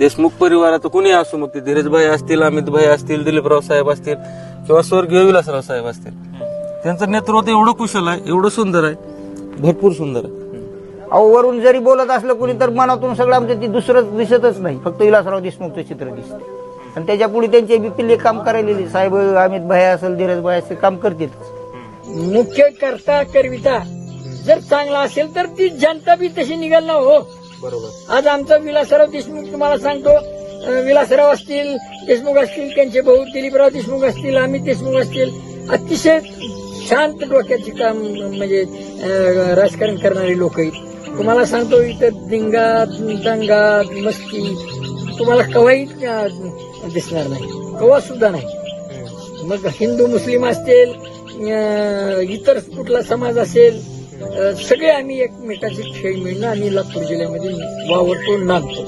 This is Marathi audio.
देशमुख परिवारात कुणी असो मग ते धीरज भाई असतील अमित भाई असतील दिलीपराव साहेब असतील किंवा स्वर्गीय विलासराव साहेब असतील. त्यांचं नेतृत्व एवढं कुशल आहे एवढं सुंदर आहे भरपूर सुंदर आहे. अहो वरून जरी बोलत असलं कोणी तर मनातून सगळं आमचं ते दुसरं दिसतच नाही. फक्त विलासराव देशमुखचं चित्र दिसते. आणि त्याच्या पुढे त्यांचे बी पिल्ले काम करायलेले साहेब अमित भाई असेल धीरज भाई असेल काम करतील. मुख्य करता करविता जर चांगला असेल तर ती जनता बी तशी निघाल ना हो. बरोबर. आज आमचा विलासराव देशमुख तुम्हाला सांगतो विलासराव असतील देशमुख असतील त्यांचे भाऊ दिलीपराव देशमुख असतील अमित देशमुख असतील अतिशय शांत डोक्याचे काम म्हणजे राजकारण करणारे लोक आहेत. तुम्हाला सांगतो इथं दिंगात दंगात मस्ती तुम्हाला कवाही दिसणार नाही. कवा सुद्धा नाही. मग हिंदू मुस्लिम असतील इतर कुठला समाज असेल सगळे आम्ही एकमेकाचे खेळ मिळणं आम्ही लातूर जिल्ह्यामध्ये वावरतो नांदतो.